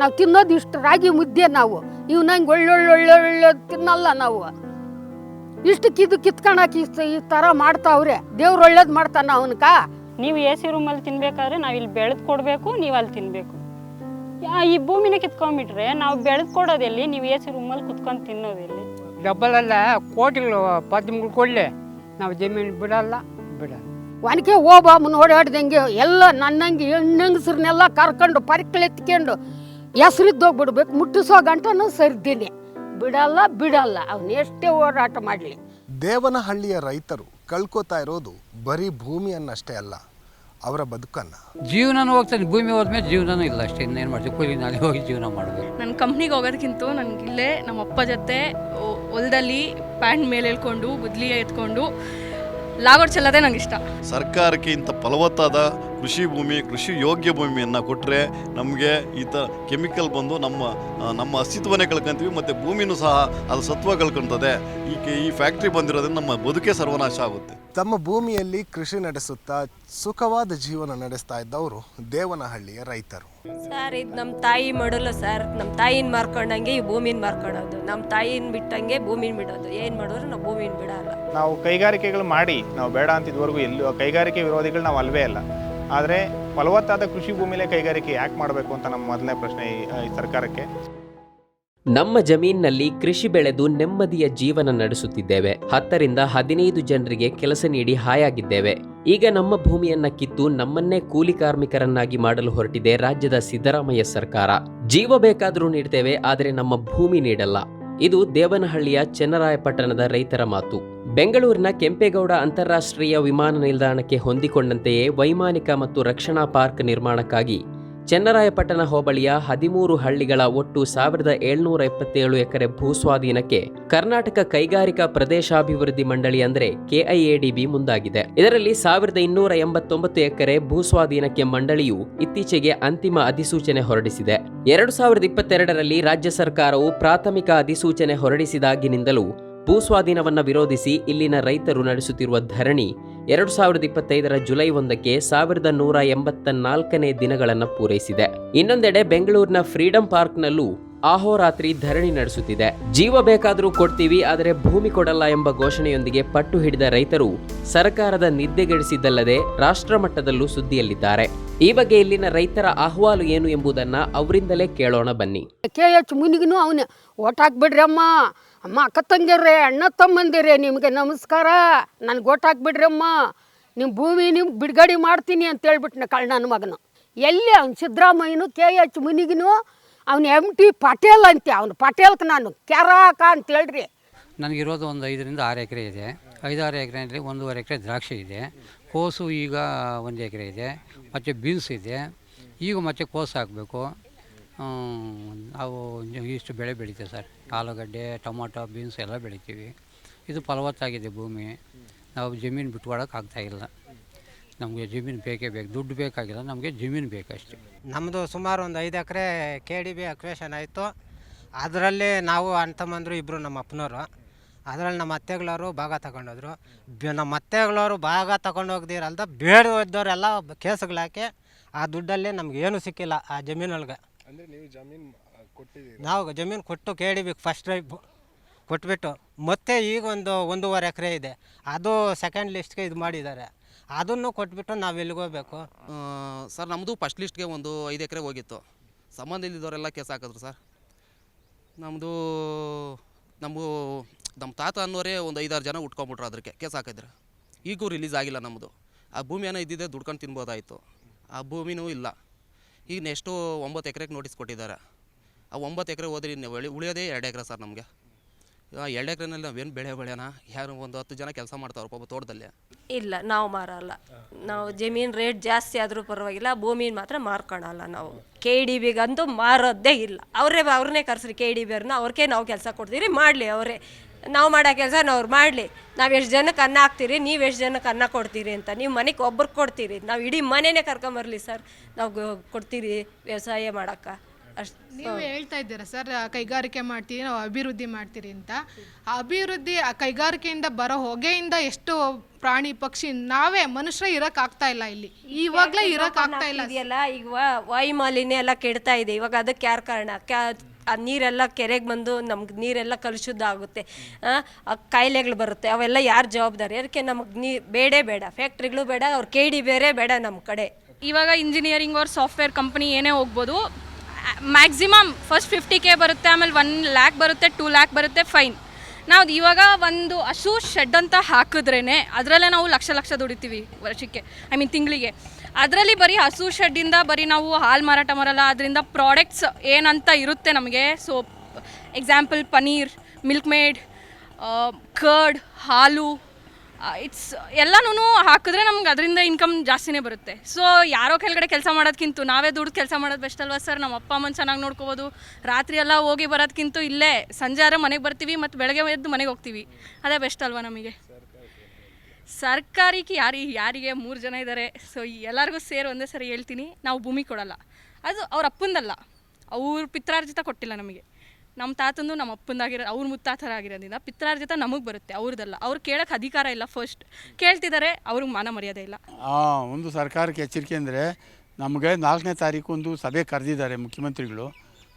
ನಾವು ತಿನ್ನೋದು ಇಷ್ಟು ರಾಗಿ ಮುದ್ದೆ ನಾವು. ಇವ್ನಂಗೆ ಒಳ್ಳೊಳ್ಳೊಳ್ಳೆ ಒಳ್ಳೆ ತಿನ್ನಲ್ಲ ನಾವು. ಇಷ್ಟು ಕಿದ್ದು ಕಿತ್ಕೊಳಕ್ಕೆ ಇಷ್ಟ ಈ ಥರ ಮಾಡ್ತಾವ್ರೆ. ದೇವ್ರು ಒಳ್ಳೇದು ಮಾಡ್ತಾನ ಅವನಕ. ನೀವು ಎ ಸಿ ರೂಮಲ್ಲಿ ತಿನ್ಬೇಕಾದ್ರೆ ನಾವು ಇಲ್ಲಿ ಬೆಳೆದು ಕೊಡಬೇಕು ನೀವು ಅಲ್ಲಿ ತಿನ್ನಬೇಕು ಈ ಭೂಮಿನ ಕಿತ್ಕೊಂಡ್ಬಿಟ್ರೆ ನಾವು ಬೆಳೆದು ಕೊಡೋದೆಲ್ಲಿ ನೀವು ಎ ಸಿ ರೂಮಲ್ಲಿ ಕುತ್ಕೊಂಡು ತಿನ್ನೋದೆಲ್ಲಿ ಡಬ್ಬಲಲ್ಲ ಕೋಟಿಗಳು ಪದ್ಮಗಳು ಕೊಡಲಿ. ನಾವು ಜಮೀನು ಬಿಡಲ್ಲ ಬಿಡಲ್ಲ. ಒನಕೆ ಹೋಗ್ಬಾಮನ್ ಓಡಾಡ್ದಂಗೆ ಎಲ್ಲ ನನ್ನಂಗೆ ಹೆಣ್ಣಂಗಸ್ರನ್ನೆಲ್ಲ ಕರ್ಕೊಂಡು ಪರಿಕ್ಳು ಎತ್ಕೊಂಡು ಹೆಸ್ರಿದ್ದೋಗ್ಬಿಡ್ಬೇಕು ಮುಟ್ಟಿಸೋ ಗಂಟನೂ ಸರಿದ್ದೀನಿ ಬಿಡಲ್ಲ ಬಿಡಲ್ಲ ಅವ್ನು ಎಷ್ಟೇ ಹೋರಾಟ ಮಾಡಲಿ. ದೇವನಹಳ್ಳಿಯ ರೈತರು ಕಳ್ಕೊತಾ ಇರೋದು ಬರೀ ಭೂಮಿಯನ್ನಷ್ಟೇ ಅಲ್ಲ ಅವರ ಬದುಕನ್ನ. ಜೀವನ ಹೋಗ್ತಾನೆ ಭೂಮಿ ಹೋದ್ಮೇಲೆ ಜೀವನನೂ ಇಲ್ಲ ಅಷ್ಟೇ ಇನ್ನೇನು ಮಾಡ್ತೀವಿ? ಕೂಲಿ ನಾಳೆ ಹೋಗಿ ಜೀವನ ಮಾಡಬೇಕು ನನ್ನ ಕಂಪ್ನಿಗೆ ಹೋಗೋದಕ್ಕಿಂತ ನನಗೆ ಇಲ್ಲೇ ನಮ್ಮ ಅಪ್ಪ ಜೊತೆ ಹೊಲದಲ್ಲಿ ಪ್ಯಾಂಟ್ ಮೇಲೆ ಹೇಳ್ಕೊಂಡು ಬುದ್ಲಿ ಎತ್ಕೊಂಡು ಲಾಗೋಡ್ ಚೆಲ್ಲದೆ ನಂಗೆ ಇಷ್ಟ. ಸರ್ಕಾರಕ್ಕೆ ಇಂಥ ಫಲವತ್ತಾದ ಕೃಷಿ ಭೂಮಿ ಕೃಷಿ ಯೋಗ್ಯ ಭೂಮಿಯನ್ನು ಕೊಟ್ಟರೆ ನಮಗೆ ಈ ಥರ ಕೆಮಿಕಲ್ ಬಂದು ನಮ್ಮ ನಮ್ಮ ಅಸ್ತಿತ್ವನೇ ಕಳ್ಕೊಂತೀವಿ ಮತ್ತು ಭೂಮಿನೂ ಸಹ ಅದು ಸತ್ವ ಕಳ್ಕೊತದೆ. ಈ ಕೆ- ಈ ಫ್ಯಾಕ್ಟ್ರಿ ಬಂದಿರೋದ್ರಿಂದ ನಮ್ಮ ಬದುಕೇ ಸರ್ವನಾಶ ಆಗುತ್ತೆ. ತಮ್ಮ ಭೂಮಿಯಲ್ಲಿ ಕೃಷಿ ನಡೆಸುತ್ತಾ ಸುಖವಾದ ಜೀವನ ನಡೆಸ್ತಾ ಇದ್ದವರು ದೇವನಹಳ್ಳಿಯ ರೈತರು. ಸರ್ ಇದು ನಮ್ಮ ತಾಯಿ ಮಾಡಲ್ಲ ಸರ್. ನಮ್ಮ ತಾಯಿನ ಮಾರ್ಕೊಂಡಂಗೆ ಈ ಭೂಮಿನ ಮಾರ್ಕೊಳ್ಳೋದು ನಮ್ಮ ತಾಯಿನ ಬಿಟ್ಟಂಗೆ ಭೂಮಿನ ಬಿಡೋದು. ಏನು ಮಾಡಿದ್ರು ನಾವು ಭೂಮಿನ ಬಿಡಲ್ಲ. ನಾವು ಕೈಗಾರಿಕೆಗಳು ಮಾಡಿ ನಾವು ಬೇಡ ಅಂತಿದ್ವರೆಗೂ ಎಲ್ಲೂ ಕೈಗಾರಿಕೆ ವಿರೋಧಿಗಳು ನಾವು ಅಲ್ವೇ ಅಲ್ಲ. ಆದರೆ ಫಲವತ್ತಾದ ಕೃಷಿ ಭೂಮಿಲೇ ಕೈಗಾರಿಕೆ ಯಾಕೆ ಮಾಡಬೇಕು ಅಂತ ನಮ್ಮ ಮೊದಲನೇ ಪ್ರಶ್ನೆ ಈ ಸರ್ಕಾರಕ್ಕೆ. ನಮ್ಮ ಜಮೀನಿನಲ್ಲಿ ಕೃಷಿ ಬೆಳೆದು ನೆಮ್ಮದಿಯ ಜೀವನ ನಡೆಸುತ್ತಿದ್ದೇವೆ. ಹತ್ತರಿಂದ ಹದಿನೈದು ಜನರಿಗೆ ಕೆಲಸ ನೀಡಿ ಹಾಯಾಗಿದ್ದೇವೆ. ಈಗ ನಮ್ಮ ಭೂಮಿಯನ್ನ ಕಿತ್ತು ನಮ್ಮನ್ನೇ ಕೂಲಿ ಕಾರ್ಮಿಕರನ್ನಾಗಿ ಮಾಡಲು ಹೊರಟಿದೆ ರಾಜ್ಯದ ಸಿದ್ದರಾಮಯ್ಯ ಸರ್ಕಾರ. ಜೀವ ಬೇಕಾದರೂ ನೀಡ್ತೇವೆ, ಆದರೆ ನಮ್ಮ ಭೂಮಿ ನೀಡಲ್ಲ. ಇದು ದೇವನಹಳ್ಳಿಯ ಚೆನ್ನರಾಯಪಟ್ಟಣದ ರೈತರ ಮಾತು. ಬೆಂಗಳೂರಿನ ಕೆಂಪೇಗೌಡ ಅಂತಾರಾಷ್ಟ್ರೀಯ ವಿಮಾನ ನಿಲ್ದಾಣಕ್ಕೆ ಹೊಂದಿಕೊಂಡಂತೆಯೇ ವೈಮಾನಿಕ ಮತ್ತು ರಕ್ಷಣಾ ಪಾರ್ಕ್ ನಿರ್ಮಾಣಕ್ಕಾಗಿ ಚೆನ್ನರಾಯಪಟ್ಟಣ ಹೋಬಳಿಯ ಹದಿಮೂರು ಹಳ್ಳಿಗಳ ಒಟ್ಟು ಸಾವಿರದ ಏಳ್ನೂರ ಎಪ್ಪತ್ತೇಳು ಎಕರೆ ಭೂಸ್ವಾಧೀನಕ್ಕೆ ಕರ್ನಾಟಕ ಕೈಗಾರಿಕಾ ಪ್ರದೇಶಾಭಿವೃದ್ಧಿ ಮಂಡಳಿ ಅಂದರೆ ಕೆಐಎಡಿಬಿ ಮುಂದಾಗಿದೆ. ಇದರಲ್ಲಿ ಸಾವಿರದ ಇನ್ನೂರ ಎಂಬತ್ತೊಂಬತ್ತು ಎಕರೆ ಭೂಸ್ವಾಧೀನಕ್ಕೆ ಮಂಡಳಿಯು ಇತ್ತೀಚೆಗೆ ಅಂತಿಮ ಅಧಿಸೂಚನೆ ಹೊರಡಿಸಿದೆ. ಎರಡು ಸಾವಿರದ ಇಪ್ಪತ್ತೆರಡರಲ್ಲಿ ರಾಜ್ಯ ಸರ್ಕಾರವು ಪ್ರಾಥಮಿಕ ಅಧಿಸೂಚನೆ ಹೊರಡಿಸಿದಾಗಿನಿಂದಲೂ ಭೂಸ್ವಾಧೀನವನ್ನು ವಿರೋಧಿಸಿ ಇಲ್ಲಿನ ರೈತರು ನಡೆಸುತ್ತಿರುವ ಧರಣಿ ಎರಡು ಸಾವಿರದ ಇಪ್ಪತ್ತೈದರ ಜುಲೈ ಒಂದಕ್ಕೆ ಸಾವಿರದ ನೂರ ಎಂಬತ್ತ ನಾಲ್ಕನೇ ದಿನಗಳನ್ನು ಪೂರೈಸಿದೆ. ಇನ್ನೊಂದೆಡೆ ಬೆಂಗಳೂರಿನ ಫ್ರೀಡಂ ಪಾರ್ಕ್ನಲ್ಲೂ ಆಹೋರಾತ್ರಿ ಧರಣಿ ನಡೆಸುತ್ತಿದೆ. ಜೀವ ಬೇಕಾದರೂ ಕೊಡ್ತೀವಿ, ಆದರೆ ಭೂಮಿ ಕೊಡಲ್ಲ ಎಂಬ ಘೋಷಣೆಯೊಂದಿಗೆ ಪಟ್ಟು ಹಿಡಿದ ರೈತರು ಸರ್ಕಾರದ ನಿದ್ದೆಗೆಡಿಸಿದ್ದಲ್ಲದೆ ರಾಷ್ಟ್ರ ಮಟ್ಟದಲ್ಲೂ ಸುದ್ದಿಯಲ್ಲಿದ್ದಾರೆ. ಈ ಬಗ್ಗೆ ಇಲ್ಲಿನ ರೈತರ ಅಹವಾಲು ಏನು ಎಂಬುದನ್ನ ಅವರಿಂದಲೇ ಕೇಳೋಣ ಬನ್ನಿ. ಕೆ ಎಚ್ ಮುನಿಗೂ ಅವನು, ಓಟ್ ಅಮ್ಮ ಅಕ್ಕ ತಂಗಿರ್ರೆ ಅಣ್ಣ ತಮ್ಮಂದಿರೇ, ನಿಮಗೆ ನಮಸ್ಕಾರ. ನಾನು ಓಟ್ ಹಾಕ್ಬಿಡ್ರಿ ಅಮ್ಮ ನಿಮ್ಮ ಭೂಮಿ ನಿಮ್ಗೆ ಬಿಡುಗಡೆ ಮಾಡ್ತೀನಿ ಅಂತ ಹೇಳ್ಬಿಟ್ನ ಕಳ್ ನನ್ನ ಮಗನು. ಎಲ್ಲಿ ಅವ್ನು ಸಿದ್ದರಾಮಯ್ಯನು, ಕೆ ಎಚ್ ಮುನಿಗಿನು, ಅವ್ನು ಎಂ ಟಿ ಪಟೇಲ್ ಅಂತೆ ಅವ್ನು. ಪಟೇಲ್ಗೆ ನಾನು ಕ್ಯಾರಾಕ ಅಂತ ಹೇಳ್ರಿ. ನನಗಿರೋದು ಒಂದು ಐದರಿಂದ ಆರು ಎಕರೆ ಇದೆ. ಐದಾರು ಎಕರೆಯಲ್ಲಿ ಒಂದೂವರೆ ಎಕರೆ ದ್ರಾಕ್ಷಿ ಇದೆ. ಕೋಸು ಈಗ ಒಂದು ಎಕರೆ ಇದೆ. ಮತ್ತು ಬೀನ್ಸ್ ಇದೆ. ಈಗ ಮತ್ತೆ ಕೋಸು ಹಾಕಬೇಕು. ನಾವು ಇಷ್ಟು ಬೆಳೆ ಬೆಳಿತೀವಿ ಸರ್. ಆಲೂಗಡ್ಡೆ, ಟೊಮೊಟೊ, ಬೀನ್ಸ್ ಎಲ್ಲ ಬೆಳಿತೀವಿ. ಇದು ಫಲವತ್ತಾಗಿದೆ ಭೂಮಿ. ನಾವು ಜಮೀನು ಬಿಟ್ಕೊಳಕ್ಕೆ ಆಗ್ತಾಯಿಲ್ಲ ನಮಗೆ ಜಮೀನು ಬೇಕೇ ಬೇಕು. ದುಡ್ಡು ಬೇಕಾಗಿಲ್ಲ, ನಮಗೆ ಜಮೀನು ಬೇಕಷ್ಟೇ. ನಮ್ಮದು ಸುಮಾರು ಒಂದು ಐದು acre K D B acquisition ಆಯಿತು. ಅದರಲ್ಲಿ ನಾವು ಅಣ್ಣ ತಮ್ಮಂದರು ಇಬ್ಬರು ನಮ್ಮ ಅಪ್ಪನವರು. ಅದರಲ್ಲಿ ನಮ್ಮ ಅತ್ತೆಗಳವರು ಭಾಗ ತಗೊಂಡೋದ್ರು. ಬೆ- ನಮ್ಮ ಅತ್ತೆಗಳವರು ಭಾಗ ತಗೊಂಡೋಗ್ದಿರಲ್ದ ಬೇಡ ಇದ್ದವರೆಲ್ಲ ಕೇಸುಗಳಾಕಿ ಆ ದುಡ್ಡಲ್ಲಿ ನಮಗೇನು ಸಿಕ್ಕಿಲ್ಲ ಆ ಜಮೀನೊಳಗೆ. ನಾವು ಜಮೀನು ಕೊಟ್ಟು ಕೇಳಿಬೇಕು ಫಸ್ಟ್ ಡ್ರೈವ್ ಕೊಟ್ಬಿಟ್ಟು. ಮತ್ತೆ ಈಗ ಒಂದು ಒಂದೂವರೆ ಎಕರೆ ಇದೆ. ಅದು ಸೆಕೆಂಡ್ ಲಿಸ್ಟ್ಗೆ ಇದು ಮಾಡಿದ್ದಾರೆ. ಅದನ್ನು ಕೊಟ್ಬಿಟ್ಟು ನಾವು ಎಲ್ಲಿಗೆ ಹೋಗ್ಬೇಕು? ಸರ್ ನಮ್ಮದು ಫಸ್ಟ್ ಲಿಸ್ಟ್ಗೆ ಒಂದು ಐದು ಎಕರೆ ಹೋಗಿತ್ತು. ಸಂಬಂಧ ಇಲ್ದಿದ್ದವರೆಲ್ಲ ಕೇಸ್ ಹಾಕಿದ್ರು ಸರ್. ನಮ್ಮದು ನಮ್ಮದು ನಮ್ಮ ತಾತ ಅನ್ನೋರೇ ಒಂದು ಐದಾರು ಜನ ಉಟ್ಕೊಂಬಿಟ್ರು ಅದಕ್ಕೆ ಕೇಸ್ ಹಾಕಿದ್ರೆ. ಈಗೂ ರಿಲೀಸ್ ಆಗಿಲ್ಲ ನಮ್ಮದು ಆ ಭೂಮಿ ಏನೋ ಇದ್ದಿದ್ದೆ ದುಡ್ಕೊಂಡು ತಿನ್ಬೋದಾಯಿತು. ಆ ಭೂಮಿನೂ ಇಲ್ಲ. ಈಗ ನೆಕ್ಸ್ಟು ಒಂಬತ್ತು ಎಕರೆಗೆ ನೋಟಿಸ್ ಕೊಟ್ಟಿದ್ದಾರೆ. ಆ ಒಂಬತ್ತು ಎಕರೆ ಹೋದ್ರಿ ಉಳಿ ಉಳಿಯೋದೇ ಎರಡು ಎಕರೆ ಸರ್ ನಮಗೆ. ಎರಡು ಎಕರೆನಲ್ಲಿ ನಾವೇನು ಬೆಳೆ ಬೆಳೆಯೋಣ? ಯಾರು ಒಂದು ಹತ್ತು ಜನ ಕೆಲಸ ಮಾಡ್ತಾವ್ರ ಪಾಪ ತೋಟದಲ್ಲಿ. ಇಲ್ಲ, ನಾವು ಮಾರಲ್ಲ. ನಾವು ಜಮೀನು ರೇಟ್ ಜಾಸ್ತಿ ಆದರೂ ಪರವಾಗಿಲ್ಲ ಭೂಮಿನ ಮಾತ್ರ ಮಾರ್ಕೊಳಲ್ಲ ನಾವು. ಕೆ ಡಿ ಬಿಗಂತೂ ಮಾರೋದೇ ಇಲ್ಲ. ಅವರೇ ಅವ್ರನ್ನೇ ಕರೆಸ್ರಿ ಕೆ ಡಿ ಬಿ ಅವ್ರನ್ನ ಅವ್ರಿಗೆ ನಾವು ಕೆಲಸ ಕೊಡ್ತೀರಿ, ಮಾಡಲಿ ಅವರೇ. ನಾವು ಮಾಡೋ ಕೆಲಸ ಅವ್ರು ಮಾಡಲಿ. ನಾವು ಎಷ್ಟು ಜನಕ್ಕೆ ಅನ್ನ ಹಾಕ್ತೀರಿ ನೀವು ಎಷ್ಟು ಜನಕ್ಕೆ ಅನ್ನ ಕೊಡ್ತೀರಿ ಅಂತ. ನೀವು ಮನೆಗೆ ಒಬ್ರಿಗೆ ಕೊಡ್ತೀರಿ. ನಾವು ಇಡೀ ಮನೆನೇ ಕರ್ಕೊಂಬರ್ಲಿ ಸರ್. ನಾವು ಕೊಡ್ತೀರಿ ವ್ಯವಸಾಯ ಮಾಡೋಕ್ಕೆ. ಅಷ್ಟು ನೀವು ಹೇಳ್ತಾ ಇದ್ದೀರಾ ಸರ್ ಕೈಗಾರಿಕೆ ಮಾಡ್ತೀರಿ ನಾವು ಅಭಿವೃದ್ಧಿ ಮಾಡ್ತೀರಿ ಅಂತ. ಆ ಅಭಿವೃದ್ಧಿ ಆ ಕೈಗಾರಿಕೆಯಿಂದ ಬರೋ ಹೊಗೆಯಿಂದ ಎಷ್ಟು ಪ್ರಾಣಿ ಪಕ್ಷಿ ನಾವೇ ಮನುಷ್ಯ ಇರಕ್ ಆಗ್ತಾ ಇಲ್ಲ ಇಲ್ಲಿ. ಇವಾಗಲೇ ಇರಕ್ ಆಗ್ತಾ ಇಲ್ಲ. ಇದೆಯಲ್ಲ ಈಗ ವಾಯುಮಾಲಿನ್ಯ ವಾಯು ಮಾಲಿನ್ಯ ಎಲ್ಲ ಕೆಡ್ತಾ ಇದೆ. ಇವಾಗ ಅದಕ್ಕೆ ಯಾರು ಕಾರಣ? ಕ್ಯಾ ಆ ನೀರೆಲ್ಲ ಕೆರೆಗೆ ಬಂದು ನಮ್ಗೆ ನೀರೆಲ್ಲ ಕಲುಷಿತ ಆಗುತ್ತೆ ಕಾಯಿಲೆಗಳು ಬರುತ್ತೆ. ಅವೆಲ್ಲ ಯಾರು ಜವಾಬ್ದಾರಿ? ಅದಕ್ಕೆ ನಮಗೆ ನೀ, ಬೇಡೇ ಬೇಡ. ಫ್ಯಾಕ್ಟ್ರಿಗಳು ಬೇಡ, ಅವ್ರು ಕೆ ಡಿ ಬೇರೆ ಬೇಡ ನಮ್ಮ ಕಡೆ. ಇವಾಗ ಇಂಜಿನಿಯರಿಂಗ್ ಅವ್ರ ಸಾಫ್ಟ್ವೇರ್ ಕಂಪ್ನಿ ಏನೇ ಹೋಗ್ಬೋದು ಮ್ಯಾಕ್ಸಿಮಮ್ ಫಸ್ಟ್ ಫಿಫ್ಟಿ ಕೆ ಬರುತ್ತೆ, ಆಮೇಲೆ ಒನ್ ಲ್ಯಾಕ್ ಬರುತ್ತೆ ಟೂ ಲ್ಯಾಕ್ ಬರುತ್ತೆ ಫೈನ್ ನಾವು ಇವಾಗ ಒಂದು ಹಸು ಶೆಡ್ ಅಂತ ಹಾಕಿದ್ರೇ ಅದರಲ್ಲೇ ನಾವು ಲಕ್ಷ ಲಕ್ಷ ದುಡಿತೀವಿ ವರ್ಷಕ್ಕೆ. ಐ ಮೀನ್ ತಿಂಗಳಿಗೆ. ಅದರಲ್ಲಿ ಬರೀ ಹಸು ಶೆಡ್ಡಿಂದ ಬರೀ ನಾವು ಹಾಲು ಮಾರಾಟ ಮಾಡಲ್ಲ, ಅದರಿಂದ ಪ್ರಾಡಕ್ಟ್ಸ್ ಏನಂತ ಇರುತ್ತೆ ನಮಗೆ. So example paneer milk made curd ಹಾಲು ಇಟ್ಸ್ ಎಲ್ಲನೂ ಹಾಕಿದ್ರೆ ನಮ್ಗೆ ಅದರಿಂದ ಇನ್ಕಮ್ ಜಾಸ್ತಿನೇ ಬರುತ್ತೆ. ಸೊ ಯಾರೋ ಕೆಳಗಡೆ ಕೆಲಸ ಮಾಡೋದಕ್ಕಿಂತ ನಾವೇ ದುಡ್ಡು ಕೆಲಸ ಮಾಡೋದು ಬೆಸ್ಟ್ ಅಲ್ವಾ ಸರ್ ನಮ್ಮ ಅಪ್ಪ ಅಮ್ಮನ ಚೆನ್ನಾಗಿ ನೋಡ್ಕೋಬೋದು. ರಾತ್ರಿ ಎಲ್ಲ ಹೋಗಿ ಬರೋದಕ್ಕಿಂತ ಇಲ್ಲೇ, ಸಂಜೆ ಮನೆಗೆ ಬರ್ತೀವಿ, ಮತ್ತು ಬೆಳಗ್ಗೆ ಎದ್ದು ಮನೆಗೆ ಹೋಗ್ತೀವಿ. ಅದೇ ಬೆಸ್ಟ್ ಅಲ್ವಾ ನಮಗೆ? ಸರ್ಕಾರಕ್ಕೆ ಯಾರಿ, ಯಾರಿಗೆ ಮೂರು ಜನ ಇದ್ದಾರೆ ಸೊ ಎಲ್ಲರಿಗೂ ಸೇರಿ ಒಂದೇ ಸರಿ ಹೇಳ್ತೀನಿ, ನಾವು ಭೂಮಿ ಕೊಡಲ್ಲ. ಅದು ಅವ್ರ ಅಪ್ಪಂದಲ್ಲ. ಅವ್ರ ಪಿತ್ರಾರ್ಜಿತ ಕೊಟ್ಟಿಲ್ಲ ನಮಗೆ. ನಮ್ಮ ತಾತಂದು ನಮ್ಮ ಅಪ್ಪಂದಾಗಿರೋ, ಅವ್ರ ಮುತ್ತಾತರಾಗಿರೋದ್ರಿಂದ ಪಿತ್ರಾರ್ಜಿತ ನಮಗೆ ಬರುತ್ತೆ ಅವ್ರದ್ದಲ್ಲ ಅವ್ರು ಕೇಳೋಕ್ಕೆ ಅಧಿಕಾರ ಇಲ್ಲ ಫಸ್ಟ್ ಕೇಳ್ತಿದ್ದಾರೆ ಅವ್ರಿಗೆ ಮಾನ ಮರ್ಯಾದೆ ಇಲ್ಲ. ಒಂದು ಸರ್ಕಾರಕ್ಕೆ ಎಚ್ಚರಿಕೆ ಅಂದರೆ ನಮಗೆ ನಾಲ್ಕನೇ ತಾರೀಕು ಸಭೆ ಕರೆದಿದ್ದಾರೆ ಮುಖ್ಯಮಂತ್ರಿಗಳು.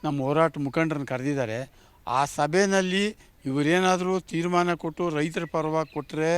ನಮ್ಮ ಹೋರಾಟ ಮುಖಂಡರನ್ನು ಕರೆದಿದ್ದಾರೆ. ಆ ಸಭೆಯಲ್ಲಿ ಇವರೇನಾದರೂ ತೀರ್ಮಾನ ಕೊಟ್ಟು ರೈತರ ಪರವಾಗಿ ಕೊಟ್ಟರೆ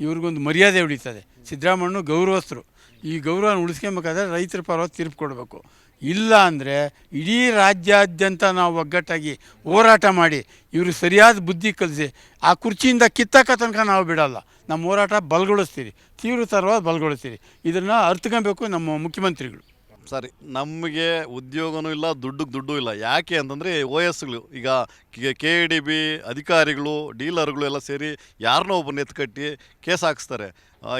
ಇವ್ರಿಗೊಂದು ಮರ್ಯಾದೆ ಉಳಿತದೆ. ಸಿದ್ದರಾಮಣ್ಣ ಗೌರವಸ್ಥರು. ಈ ಗೌರವನ ಉಳಿಸ್ಕೊಬೇಕಾದ್ರೆ ರೈತರ ಪರವಾಗಿ ತೀರ್ಪು ಕೊಡಬೇಕು. ಇಲ್ಲ ಅಂದರೆ ಇಡೀ ರಾಜ್ಯಾದ್ಯಂತ ನಾವು ಒಗ್ಗಟ್ಟಾಗಿ ಹೋರಾಟ ಮಾಡಿ ಇವರು ಸರಿಯಾದ ಬುದ್ಧಿ ಕಲಿಸಿ ಆ ಕುರ್ಚಿಯಿಂದ ಕಿತ್ತಕ್ಕ ತನಕ ನಾವು ಬಿಡಲ್ಲ. ನಮ್ಮ ಹೋರಾಟ ಬಲಗೊಳಿಸ್ತೀರಿ. ತೀವ್ರ ಥರವಾದ ಬಲಗೊಳಿಸ್ತೀರಿ. ಇದನ್ನು ಅರ್ಥಕೊಬೇಕು ನಮ್ಮ ಮುಖ್ಯಮಂತ್ರಿಗಳು. ಸರಿ, ನಮಗೆ ಉದ್ಯೋಗನೂ ಇಲ್ಲ, ದುಡ್ಡಿಗೆ ದುಡ್ಡು ಇಲ್ಲ. ಯಾಕೆ ಅಂತಂದರೆ ಓ ಎಸ್ಗಳು, ಈಗ ಕೆ ಡಿ ಬಿ ಅಧಿಕಾರಿಗಳು, ಡೀಲರ್ಗಳು ಎಲ್ಲ ಸೇರಿ ಯಾರನ್ನೋ ಒಬ್ಬನ ಎತ್ಕಟ್ಟಿ ಕೇಸ್ ಹಾಕಿಸ್ತಾರೆ.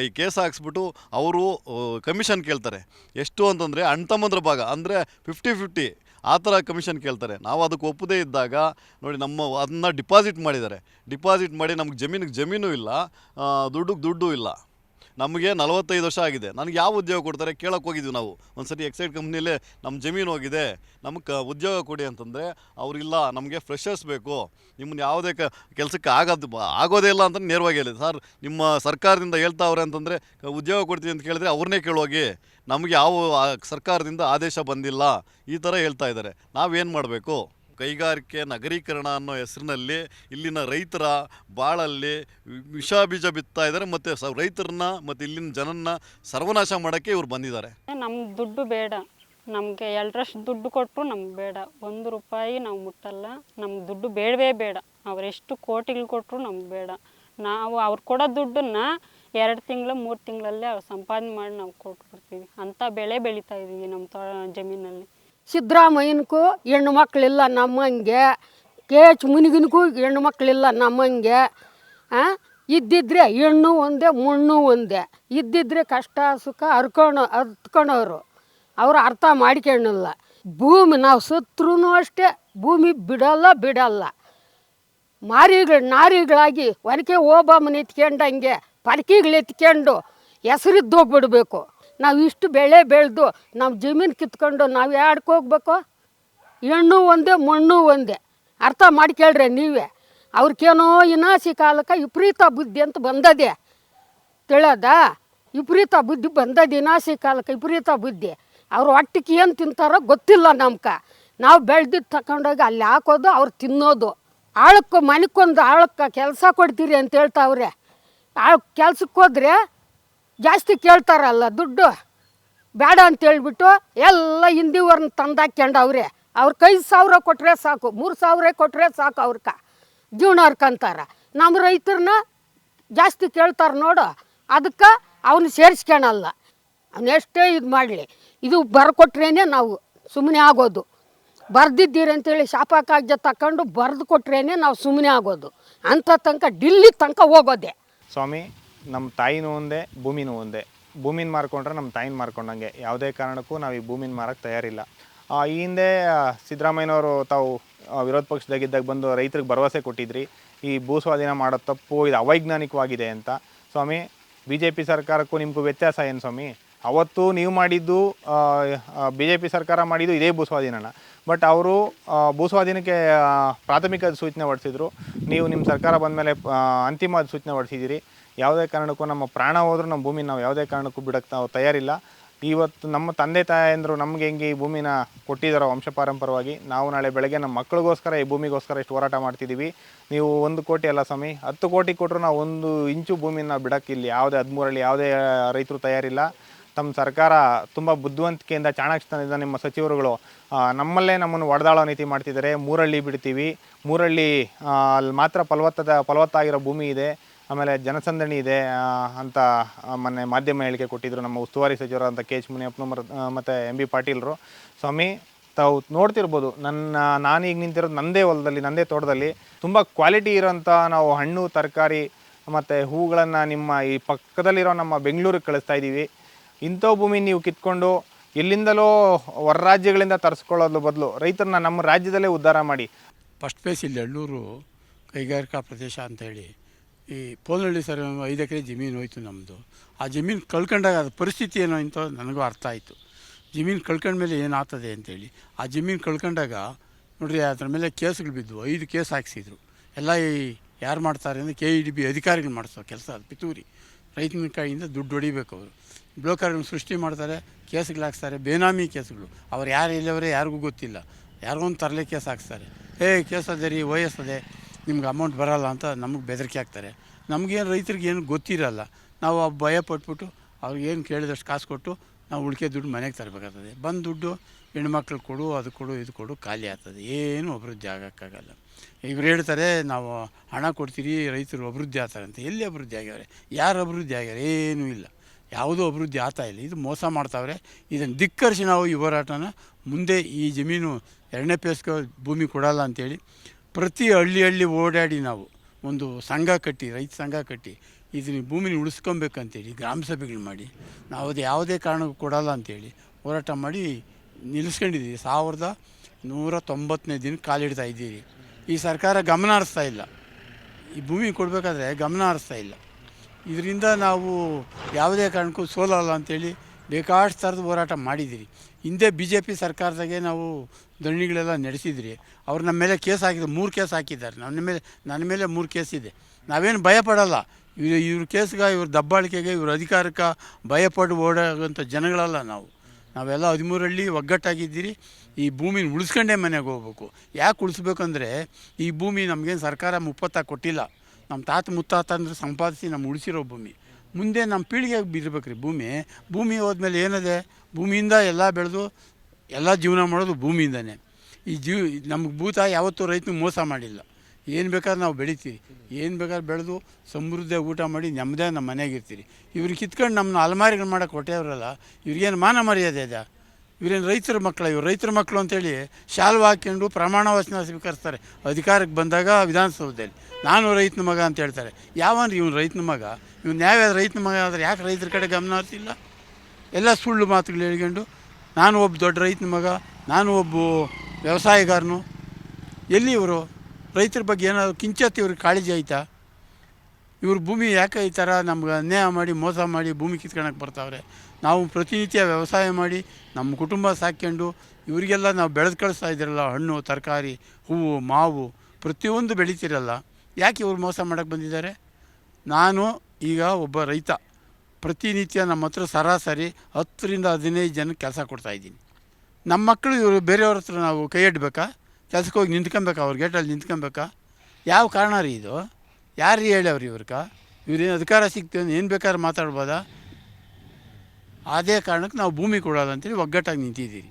ಈ ಕೇಸ್ ಹಾಕ್ಸ್ಬಿಟ್ಟು ಅವರು ಕಮಿಷನ್ ಕೇಳ್ತಾರೆ. ಎಷ್ಟು ಅಂತಂದರೆ ಅಣ್ತಮ್ಮಂದ್ರ ಭಾಗ, ಅಂದರೆ ಫಿಫ್ಟಿ ಫಿಫ್ಟಿ ಆ ಥರ ಕಮಿಷನ್ ಕೇಳ್ತಾರೆ. ನಾವು ಅದಕ್ಕೆ ಒಪ್ಪದೇ ಇದ್ದಾಗ, ನೋಡಿ ನಮ್ಮ ಅದನ್ನ ಡಿಪಾಸಿಟ್ ಮಾಡಿದ್ದಾರೆ. ಡಿಪಾಸಿಟ್ ಮಾಡಿ ನಮ್ಗೆ ಜಮೀನಿಗೆ ಜಮೀನು ಇಲ್ಲ ದುಡ್ಡಿಗೆ ದುಡ್ಡು ಇಲ್ಲ. ನಮಗೆ ನಲವತ್ತೈದು ವರ್ಷ ಆಗಿದೆ. ನನಗೆ ಯಾವ ಉದ್ಯೋಗ ಕೊಡ್ತಾರೆ ಕೇಳಕ್ಕೆ ಹೋಗಿದ್ವಿ ನಾವು. ಒಂದು ಸರಿ ಎಕ್ಸೈಡ್ ಕಂಪ್ನಿಲೇ ನಮ್ಮ ಜಮೀನು ಹೋಗಿದೆ. ನಮಗೆ ಉದ್ಯೋಗ ಕೊಡಿ ಅಂತಂದರೆ ಅವರಿಲ್ಲ ನಮಗೆ ಫ್ರೆಶರ್ಸ್ ಬೇಕು. ನಿಮ್ಮನ್ನು ಯಾವುದೇ ಕ ಕೆಲಸಕ್ಕೆ ಆಗೋದು ಆಗೋದೇ ಇಲ್ಲ ಅಂತ ನೇರವಾಗಿ ಹೇಳಿದೆ ಸರ್, ನಿಮ್ಮ ಸರ್ಕಾರದಿಂದ ಹೇಳ್ತಾವ್ರೆ ಅಂತಂದರೆ ಉದ್ಯೋಗ ಕೊಡ್ತೀವಿ ಅಂತ ಕೇಳಿದ್ರೆ ಅವ್ರನ್ನೇ ಕೇಳೋಗಿ, ನಮಗೆ ಯಾವ ಸರ್ಕಾರದಿಂದ ಆದೇಶ ಬಂದಿಲ್ಲ. ಈ ಥರ ಹೇಳ್ತಾ ಇದ್ದಾರೆ. ನಾವೇನು ಮಾಡಬೇಕು? ಕೈಗಾರಿಕೆ ನಗರೀಕರಣ ಅನ್ನೋ ಹೆಸರಿನಲ್ಲಿ ಇಲ್ಲಿನ ರೈತರ ಬಾಳಲ್ಲಿ ವಿಷ ಬೀಜ ಬಿತ್ತಾ ಇದ್ದಾರೆ ಮತ್ತು ಸ ರೈತರನ್ನ ಮತ್ತು ಇಲ್ಲಿನ ಜನನ್ನ ಸರ್ವನಾಶ ಮಾಡೋಕ್ಕೆ ಇವ್ರು ಬಂದಿದ್ದಾರೆ. ನಮ್ಮ ದುಡ್ಡು ಬೇಡ. ನಮಗೆ ಎರಡರಷ್ಟು ದುಡ್ಡು ಕೊಟ್ಟರು ನಮ್ಗೆ ಬೇಡ. ಒಂದು ರೂಪಾಯಿ ನಾವು ಮುಟ್ಟಲ್ಲ. ನಮ್ಮ ದುಡ್ಡು ಬೇಡವೇ ಬೇಡ. ಅವರೆಷ್ಟು ಕೋಟಿಗಳು ಕೊಟ್ಟರು ನಮ್ಗೆ ಬೇಡ. ನಾವು ಅವ್ರು ಕೊಡೋ ದುಡ್ಡನ್ನು ಎರಡು ತಿಂಗಳು, ಮೂರು ತಿಂಗಳಲ್ಲೇ ಅವ್ರು ಸಂಪಾದನೆ ಮಾಡಿ ನಾವು ಕೊಟ್ಬಿಡ್ತೀವಿ. ಅಂಥ ಬೆಳೆ ಬೆಳೀತಾ ಇದ್ದೀವಿ ನಮ್ಮ ತೋ, ಜಮೀನಲ್ಲಿ. ಸಿದ್ದರಾಮಯ್ಯನಿಗೂ ಹೆಣ್ಣು ಮಕ್ಕಳಿಲ್ಲ ನಮ್ಮಂಗೆ, ಕೆ ಎಚ್ ಮುನಿಗಿನಿಗೂ ಹೆಣ್ಣು ಮಕ್ಕಳಿಲ್ಲ ನಮ್ಮಂಗೆ? ಇದ್ದಿದ್ರೆ ಹೆಣ್ಣು ಒಂದೇ, ಮಣ್ಣು ಒಂದೇ. ಇದ್ದಿದ್ರೆ ಕಷ್ಟ, ಸುಖ ಹರ್ಕೊಂಡು ಹತ್ಕೊಳೋರು ಅವರು ಅರ್ಥ ಮಾಡ್ಕೊಂಡಿಲ್ಲ ಭೂಮಿ ನಾವು ಸತ್ರೂ ಅಷ್ಟೇ, ಭೂಮಿ ಬಿಡಲ್ಲ ಬಿಡಲ್ಲ. ಮಾರಿಗಳು, ನಾರಿಗಳಾಗಿ ಒನಕೆ ಓಬಾಮನ ಎತ್ಕೊಂಡಂಗೆ ಪರಕಿಗಳು ಎತ್ಕೊಂಡು ಹೆಸರಿದ್ದು ಹೋಗ್ಬಿಡ್ಬೇಕು ನಾವು ಇಷ್ಟು ಬೆಳೆ ಬೆಳೆದು ನಾವು ಜಮೀನು ಕಿತ್ಕೊಂಡು ನಾವು ಯಾಡ್ಕೆ ಹೋಗ್ಬೇಕು? ಹೆಣ್ಣು ಒಂದೇ, ಮಣ್ಣು ಒಂದೇ. ಅರ್ಥ ಮಾಡ್ಕೊಳ್ರಿ ನೀವೇ. ಅವ್ರಿಗೇನೋ ಇನಾಸಿ ಕಾಲಕ್ಕೆ ವಿಪರೀತ ಬುದ್ಧಿ ಅಂತ ಬಂದದೆ. ತಿಳೋದ ವಿಪರೀತ ಬುದ್ಧಿ ಬಂದದೆ ಇನಾಸಿ ಕಾಲಕ್ಕೆ, ವಿಪರೀತ ಬುದ್ಧಿ. ಅವ್ರು ಒಟ್ಟಿಗೆ ಏನು ತಿಂತಾರೋ ಗೊತ್ತಿಲ್ಲ ನಮ್ಗೆ ನಾವು ಬೆಳೆದಿದ್ದು ತಗೊಂಡೋಗಿ ಅಲ್ಲಿ ಹಾಕೋದು, ಅವ್ರು ತಿನ್ನೋದು. ಆಳಕ್ಕೆ ಮನೆಗೊಂದು ಆಳಕ್ಕೆ ಕೆಲಸ ಕೊಡ್ತೀರಿ ಅಂತ ಹೇಳ್ತಾವ್ರೆ. ಆಳು ಕೆಲ್ಸಕ್ಕೆ ಹೋದ್ರೆ ಜಾಸ್ತಿ ಕೇಳ್ತಾರಲ್ಲ ದುಡ್ಡು. ಬೇಡ ಅಂತ ಹೇಳ್ಬಿಟ್ಟು ಎಲ್ಲ ಹಿಂದಿವ್ರನ್ನ ತಂದಾಕ್ಯಂಡವ್ರೆ ಅವ್ರ. ಐದು ಸಾವಿರ ಕೊಟ್ಟರೆ ಸಾಕು, ಮೂರು ಸಾವಿರ ಕೊಟ್ಟರೆ ಸಾಕು ಅವ್ರಕ. ಜೀವನ ಹರ್ಕಂತಾರ ನಮ್ಮ ರೈತರನ್ನ ಜಾಸ್ತಿ ಕೇಳ್ತಾರೆ ನೋಡು. ಅದಕ್ಕೆ ಅವನು ಸೇರಿಸ್ಕೊಳಲ್ಲ ಅವನೆಷ್ಟೇ ಇದು ಮಾಡಲಿ. ಇದು ಬರ್ಕೊಟ್ರೇನೆ ನಾವು ಸುಮ್ಮನೆ ಆಗೋದು. ಬರ್ದಿದ್ದೀರಿ ಅಂತೇಳಿ ಶಾಪ ಕಾಗ್ಯ ತಗೊಂಡು ಬರೆದು ಕೊಟ್ರೇನೆ ನಾವು ಸುಮ್ಮನೆ ಆಗೋದು. ಅಂಥ ತನಕ ಡಿಲ್ಲಿ ತನಕ ಹೋಗೋದೆ. ಸ್ವಾಮಿ ನಮ್ಮ ತಾಯಿನೂ ಒಂದೇ, ಭೂಮಿನೂ ಒಂದೇ. ಭೂಮಿನ ಮಾರ್ಕೊಂಡ್ರೆ ನಮ್ಮ ತಾಯಿನ ಮಾರ್ಕೊಂಡಂಗೆ. ಯಾವುದೇ ಕಾರಣಕ್ಕೂ ನಾವು ಈ ಭೂಮಿನ ಮಾರಕ್ಕೆ ತಯಾರಿಲ್ಲ. ಈ ಹಿಂದೆ ಸಿದ್ದರಾಮಯ್ಯನವರು ತಾವು ವಿರೋಧ ಪಕ್ಷದಾಗಿದ್ದಾಗ ಬಂದು ರೈತರಿಗೆ ಭರವಸೆ ಕೊಟ್ಟಿದ್ರಿ. ಈ ಭೂ ಸ್ವಾಧೀನ ಮಾಡೋ ತಪ್ಪು ಇದು ಅವೈಜ್ಞಾನಿಕವಾಗಿದೆ ಅಂತ. ಸ್ವಾಮಿ ಬಿ ಜೆ ಪಿ ಸರ್ಕಾರಕ್ಕೂ ನಿಮಗೂ ವ್ಯತ್ಯಾಸ ಏನು ಸ್ವಾಮಿ? ಅವತ್ತು ನೀವು ಮಾಡಿದ್ದು ಬಿ ಜೆ ಪಿ ಸರ್ಕಾರ ಮಾಡಿದ್ದು ಇದೇ ಭೂಸ್ವಾಧೀನನ ಬಟ್ ಅವರು ಭೂಸ್ವಾಧೀನಕ್ಕೆ ಪ್ರಾಥಮಿಕ ಸೂಚನೆ ಹೊರಡಿಸಿದ್ರು ನೀವು ನಿಮ್ಮ ಸರ್ಕಾರ ಬಂದ ಮೇಲೆ ಅಂತಿಮ ಸೂಚನೆ ಹೊರಡಿಸಿದ್ದೀರಿ ಯಾವುದೇ ಕಾರಣಕ್ಕೂ ನಮ್ಮ ಪ್ರಾಣ ಹೋದರೂ ನಮ್ಮ ಭೂಮಿ ನಾವು ಯಾವುದೇ ಕಾರಣಕ್ಕೂ ಬಿಡಕ್ಕೆ ನಾವು ತಯಾರಿಲ್ಲ. ಇವತ್ತು ನಮ್ಮ ತಂದೆ ತಾಯಂದರು ನಮಗೆ ಹೆಂಗೆ ಈ ಭೂಮಿನ ಕೊಟ್ಟಿದ್ದಾರೋ ವಂಶಪಾರಂಪರವಾಗಿ ನಾವು ನಾಳೆ ಬೆಳಗ್ಗೆ ನಮ್ಮ ಮಕ್ಕಳಿಗೋಸ್ಕರ ಈ ಭೂಮಿಗೋಸ್ಕರ ಇಷ್ಟು ಹೋರಾಟ ಮಾಡ್ತಿದ್ದೀವಿ. ನೀವು ಒಂದು ಕೋಟಿ ಅಲ್ಲ ಸ್ವಾಮಿ, ಹತ್ತು ಕೋಟಿ ಕೊಟ್ಟರು ನಾವು ಒಂದು ಇಂಚು ಭೂಮಿನ ಬಿಡೋಕ್ಕಿಲ್ಲ. ಯಾವುದೇ ಹದಿಮೂರಲ್ಲಿ ಯಾವುದೇ ರೈತರು ತಯಾರಿಲ್ಲ. ತಮ್ಮ ಸರ್ಕಾರ ತುಂಬ ಬುದ್ಧಿವಂತಿಕೆಯಿಂದ ಚಾಣಾಕ್ಷತನದಿಂದ ನಿಮ್ಮ ಸಚಿವರುಗಳು ನಮ್ಮಲ್ಲೇ ನಮ್ಮನ್ನು ಒಡೆದಾಳೋ ನೀತಿ ಮಾಡ್ತಿದ್ದಾರೆ. ಮೂರಳ್ಳಿ ಬಿಡ್ತೀವಿ. ಮೂರಳ್ಳಿ ಅಲ್ಲಿ ಮಾತ್ರ ಫಲವತ್ತದ, ಫಲವತ್ತಾಗಿರೋ ಭೂಮಿ ಇದೆ. ಆಮೇಲೆ ಜನಸಂದಣಿ ಇದೆ ಅಂತ ಮೊನ್ನೆ ಮಾಧ್ಯಮ ಹೇಳಿಕೆ ಕೊಟ್ಟಿದ್ದರು ನಮ್ಮ ಉಸ್ತುವಾರಿ ಸಚಿವರಾದಂಥ ಕೆ ಎಚ್ ಮುನಿಯಪ್ಪನ ಮರ ಮತ್ತು ಎಂ ಬಿ ಪಾಟೀಲರು. ಸ್ವಾಮಿ, ತಾವು ನೋಡ್ತಿರ್ಬೋದು, ನನ್ನ ನಾನೀಗ ನಿಂತಿರೋದು ನಂದೇ ಹೊಲದಲ್ಲಿ, ನಂದೇ ತೋಟದಲ್ಲಿ. ತುಂಬ ಕ್ವಾಲಿಟಿ ಇರೋಂಥ ನಾವು ಹಣ್ಣು, ತರಕಾರಿ, ಮತ್ತು ಹೂಗಳನ್ನು ನಿಮ್ಮ ಈ ಪಕ್ಕದಲ್ಲಿರೋ ನಮ್ಮ ಬೆಂಗಳೂರಿಗೆ ಕಳಿಸ್ತಾ ಇದ್ದೀವಿ. ಇಂಥ ಭೂಮಿ ನೀವು ಕಿತ್ಕೊಂಡು ಎಲ್ಲಿಂದಲೋ ಹೊರ ರಾಜ್ಯಗಳಿಂದ ತರಿಸ್ಕೊಳ್ಳೋದ್ರ ಬದಲು ರೈತರನ್ನ ನಮ್ಮ ರಾಜ್ಯದಲ್ಲೇ ಉದ್ಧಾರ ಮಾಡಿ. ಫಸ್ಟ್ ಪ್ಲೇಸ್ ಇಲ್ಲಿ ಎಳ್ಳೂರು ಕೈಗಾರಿಕಾ ಪ್ರದೇಶ ಅಂತೇಳಿ. ಈ ಪೋನಹಳ್ಳಿ ಸರ್ ಐದು ಎಕರೆ ಜಮೀನು ಹೋಯ್ತು ನಮ್ಮದು ಆ ಜಮೀನು ಕಳ್ಕೊಂಡಾಗ ಅದು ಪರಿಸ್ಥಿತಿ ಏನೋ ಅಂತ ನನಗೂ ಅರ್ಥ ಆಯಿತು. ಜಮೀನು ಕಳ್ಕೊಂಡ್ಮೇಲೆ ಏನಾಗ್ತದೆ ಅಂತೇಳಿ. ಆ ಜಮೀನು ಕಳ್ಕೊಂಡಾಗ ನೋಡ್ರಿ ಅದ್ರ ಮೇಲೆ ಕೇಸ್ಗಳು ಬಿದ್ದವು ಐದು ಕೇಸ್ ಹಾಕ್ಸಿದ್ರು. ಎಲ್ಲ ಈ ಯಾರು ಮಾಡ್ತಾರೆ ಅಂದರೆ ಕೆ ಇ ಡಿ ಬಿ ಅಧಿಕಾರಿಗಳು ಮಾಡಿಸೋ ಕೆಲಸ ಅದು ಪಿತೂರಿ. ರೈತನ ಕೈಯಿಂದ ದುಡ್ಡು ಹೊಡಿಬೇಕು ಅವರು. ಬ್ಲೋಕರ್ನ ಸೃಷ್ಟಿ ಮಾಡ್ತಾರೆ, ಕೇಸ್ಗಳು ಹಾಕ್ತಾರೆ ಬೇನಾಮಿ ಕೇಸ್ಗಳು. ಅವ್ರು ಯಾರು ಇಲ್ಲವರೇ ಯಾರಿಗೂ ಗೊತ್ತಿಲ್ಲ. ಯಾರಿಗೋ ಒಂದು ತರಲೆ ಕೇಸ್ ಹಾಕ್ತಾರೆ ಏ ಕೇಸ್ ಅದೇ ರೀ ವಯಸ್ಸದೆ ನಿಮ್ಗೆ ಅಮೌಂಟ್ ಬರೋಲ್ಲ ಅಂತ ನಮಗೆ ಬೆದರಿಕೆ ಹಾಕ್ತಾರೆ. ನಮಗೇನು ರೈತರಿಗೆ ಏನು ಗೊತ್ತಿರಲ್ಲ. ನಾವು ಭಯ ಪಟ್ಬಿಟ್ಟು ಅವ್ರಿಗೇನು ಕೇಳಿದಷ್ಟು ಕಾಸು ಕೊಟ್ಟು ನಾವು ಉಳಿಕೆ ದುಡ್ಡು ಮನೆಗೆ ತರಬೇಕಾಗ್ತದೆ. ಬಂದು ದುಡ್ಡು ಹೆಣ್ಮಕ್ಳು ಕೊಡು, ಅದು ಕೊಡು, ಇದು ಕೊಡು, ಖಾಲಿ ಆಗ್ತದೆ. ಏನು ಅಭಿವೃದ್ಧಿ ಆಗೋಕ್ಕಾಗಲ್ಲ. ಇವ್ರು ಹೇಳ್ತಾರೆ, ನಾವು ಹಣ ಕೊಡ್ತೀರಿ, ರೈತರು ಅಭಿವೃದ್ಧಿ ಆಗ್ತಾರೆ ಅಂತ. ಎಲ್ಲಿ ಅಭಿವೃದ್ಧಿ ಆಗ್ಯಾವ್ರೆ? ಯಾರು ಅಭಿವೃದ್ಧಿ ಆಗ್ಯಾರೆ? ಏನೂ ಇಲ್ಲ. ಯಾವುದೂ ಅಭಿವೃದ್ಧಿ ಆಗ್ತಾ ಇಲ್ಲ. ಇದು ಮೋಸ ಮಾಡ್ತಾವ್ರೆ. ಇದನ್ನು ಧಿಕ್ಕರಿಸಿ ನಾವು ಈ ಹೋರಾಟನ ಮುಂದೆ ಈ ಜಮೀನು ಎರಡನೇ ಪೇಸ್ಗೆ ಭೂಮಿ ಕೊಡಲ್ಲ ಅಂತೇಳಿ ಪ್ರತಿ ಹಳ್ಳಿ ಹಳ್ಳಿ ಓಡಾಡಿ ನಾವು ಒಂದು ಸಂಘ ಕಟ್ಟಿ, ರೈತ ಸಂಘ ಕಟ್ಟಿ ಇದನ್ನ ಭೂಮಿನ ಉಳಿಸ್ಕೊಬೇಕಂತೇಳಿ ಗ್ರಾಮ ಸಭೆಗಳು ಮಾಡಿ, ನಾವು ಅದು ಯಾವುದೇ ಕಾರಣಕ್ಕೂ ಕೊಡಲ್ಲ ಅಂತೇಳಿ ಹೋರಾಟ ಮಾಡಿ ನಿಲ್ಲಿಸ್ಕೊಂಡಿದ್ದೀವಿ. ಸಾವಿರದ ನೂರ ತೊಂಬತ್ತನೇ ದಿನ ಕಾಲಿಡ್ತಾ ಇದ್ದೀರಿ. ಈ ಸರ್ಕಾರ ಗಮನ ಹರಿಸ್ತಾ ಇಲ್ಲ. ಈ ಭೂಮಿ ಕೊಡಬೇಕಾದ್ರೆ ಗಮನ ಹರಿಸ್ತಾ ಇಲ್ಲ. ಇದರಿಂದ ನಾವು ಯಾವುದೇ ಕಾರಣಕ್ಕೂ ಸೋಲಲ್ಲ ಅಂತೇಳಿ ಬೇಕಾಷ್ಟು ಥರದ ಹೋರಾಟ ಮಾಡಿದ್ದೀರಿ. ಹಿಂದೆ ಬಿ ಜೆ ಪಿ ಸರ್ಕಾರದಾಗೆ ನಾವು ದಣಿಗಳೆಲ್ಲ ನಡೆಸಿದ್ರಿ. ಅವ್ರು ನಮ್ಮ ಮೇಲೆ ಕೇಸ್ ಹಾಕಿದ್ರು. ಮೂರು ಕೇಸ್ ಹಾಕಿದ್ದಾರೆ. ನನ್ನ ಮೇಲೆ ನನ್ನ ಮೇಲೆ ಮೂರು ಕೇಸ್ ಇದೆ. ನಾವೇನು ಭಯಪಡಲ್ಲ. ಇವ್ರು ಇವ್ರ ಕೇಸ್ಗೆ ಇವ್ರ ದಬ್ಬಾಳಿಕೆಗೆ ಇವ್ರ ಅಧಿಕಾರಕ್ಕೆ ಭಯಪಟ್ಟು ಓಡಾಗುವಂಥ ಜನಗಳಲ್ಲ ನಾವು. ನಾವೆಲ್ಲ ಹದಿಮೂರಳ್ಳಿ ಒಗ್ಗಟ್ಟಾಗಿದ್ದೀರಿ. ಈ ಭೂಮಿನ ಉಳಿಸ್ಕೊಂಡೇ ಮನೆಗೆ ಹೋಗ್ಬೇಕು. ಯಾಕೆ ಉಳಿಸ್ಬೇಕಂದ್ರೆ ಈ ಭೂಮಿ ನಮಗೇನು ಸರ್ಕಾರ ಮುಪ್ಪತ್ತಾಗಿ ಕೊಟ್ಟಿಲ್ಲ. ನಮ್ಮ ತಾತ ಮುತ್ತಾತ ಅಂದ್ರೆ ಸಂಪಾದಿಸಿ ನಮ್ಮ ಉಳಿಸಿರೋ ಭೂಮಿ. ಮುಂದೆ ನಮ್ಮ ಪೀಳಿಗೆಗೆ ಬಿರ್ಬೇಕು ರೀ ಭೂಮಿ. ಭೂಮಿ ಹೋದ್ಮೇಲೆ ಏನಿದೆ? ಭೂಮಿಯಿಂದ ಎಲ್ಲ ಬೆಳೆದು ಎಲ್ಲ ಜೀವನ ಮಾಡೋದು ಭೂಮಿಯಿಂದನೇ. ಈ ಜೀವ ನಮ್ಗೆ ಭೂತ ಯಾವತ್ತೂ ರೈತನಿಗೆ ಮೋಸ ಮಾಡಿಲ್ಲ. ಏನು ಬೇಕಾದ್ರೆ ನಾವು ಬೆಳಿತೀವಿ. ಏನು ಬೇಕಾದ್ರೆ ಬೆಳೆದು ಸಮೃದ್ಧಿಯಾಗಿ ಊಟ ಮಾಡಿ ನೆಮ್ಮದೇ ನಮ್ಮ ಮನೆಗೆ ಇರ್ತೀರಿ ಇವ್ರು ಕಿತ್ಕೊಂಡು ನಮ್ಮನ್ನ ಅಲಮಾರಿಗಳು ಮಾಡೋಕೆ ಕೊಟ್ಟೆವ್ರಲ್ಲ, ಇವ್ರಿಗೇನು ಮಾನ ಮರ್ಯಾದೆ ಇದೆ? ಇವ್ರೇನು ರೈತರ ಮಕ್ಕಳು ಇವ್ರು ರೈತರ ಮಕ್ಕಳು ಅಂತೇಳಿ ಶಾಲ್ವ ಹಾಕ್ಕೊಂಡು ಪ್ರಮಾಣ ವಚನ ಸ್ವೀಕರಿಸ್ತಾರೆ. ಅಧಿಕಾರಕ್ಕೆ ಬಂದಾಗ ವಿಧಾನಸೌಧದಲ್ಲಿ. ನಾನು ರೈತನ ಮಗ ಅಂತ ಹೇಳ್ತಾರೆ. ಯಾವನ್ರಿ ಇವನು ರೈತನ ಮಗ? ಇವ್ನು ಯಾವ್ಯಾವ ರೈತನ ಮಗ ಆದರೆ ಯಾಕೆ ರೈತರ ಕಡೆ ಗಮನ ಹರಿಸಿಲ್ಲ? ಎಲ್ಲ ಸುಳ್ಳು ಮಾತುಗಳು ಹೇಳ್ಕೊಂಡು, ನಾನು ಒಬ್ಬ ದೊಡ್ಡ ರೈತನ ಮಗ, ನಾನು ಒಬ್ಬ ವ್ಯವಸಾಯಗಾರನು, ಎಲ್ಲಿ ಇವರು? ರೈತರ ಬಗ್ಗೆ ಏನಾದರೂ ಕಿಂಚತ್ ಇವ್ರಿಗೆ ಕಾಳಜಿ ಆಯ್ತಾ? ಇವ್ರ ಭೂಮಿ ಯಾಕೆ ಈ ಥರ ನಮ್ಗೆ ಅನ್ಯಾಯ ಮಾಡಿ, ಮೋಸ ಮಾಡಿ ಭೂಮಿ ಕಿತ್ಕೊಳಕ್ಕೆ ಬರ್ತಾವ್ರೆ? ನಾವು ಪ್ರತಿನಿತ್ಯ ವ್ಯವಸಾಯ ಮಾಡಿ, ನಮ್ಮ ಕುಟುಂಬ ಸಾಕ್ಕೊಂಡು ಇವರಿಗೆಲ್ಲ ನಾವು ಬೆಳೆದು ಕಳಿಸ್ತಾ ಇದ್ದೀರಲ್ಲ ಹಣ್ಣು, ತರಕಾರಿ, ಹೂವು, ಮಾವು, ಪ್ರತಿಯೊಂದು ಬೆಳೀತಿರಲ್ಲ. ಯಾಕೆ ಇವ್ರು ಮೋಸ ಮಾಡೋಕ್ಕೆ ಬಂದಿದ್ದಾರೆ? ನಾನು ಈಗ ಒಬ್ಬ ರೈತ. ಪ್ರತಿನಿತ್ಯ ನಮ್ಮ ಹತ್ರ ಸರಾಸರಿ ಹತ್ತರಿಂದ ಹದಿನೈದು ಜನಕ್ಕೆ ಕೆಲಸ ಕೊಡ್ತಾಯಿದ್ದೀನಿ ನಮ್ಮ ಮಕ್ಕಳು ಇವರು ಬೇರೆಯವ್ರ ಹತ್ರ ನಾವು ಕೈ ಇಡ್ಬೇಕಾ ಕೆಲ್ಸಕ್ಕೆ ಹೋಗಿ ನಿಂತ್ಕೊಬೇಕಾ ಅವ್ರ ಗೇಟಲ್ಲಿ ನಿಂತ್ಕೊಬೇಕಾ? ಯಾವ ಕಾರಣ ರೀ ಇದು? ಯಾರು ಹೇಳ್ಯವ್ರಿ ಇವ್ರಕ ಇವ್ರೇನು ಅಧಿಕಾರ ಸಿಗ್ತೀವಿ ಏನು ಬೇಕಾದ್ರೂ ಮಾತಾಡ್ಬೋದಾ? ಅದೇ ಕಾರಣಕ್ಕೆ ನಾವು ಭೂಮಿ ಕೊಡೋದಂತೇಳಿ ಒಗ್ಗಟ್ಟಾಗಿ ನಿಂತಿದ್ದೀರಿ.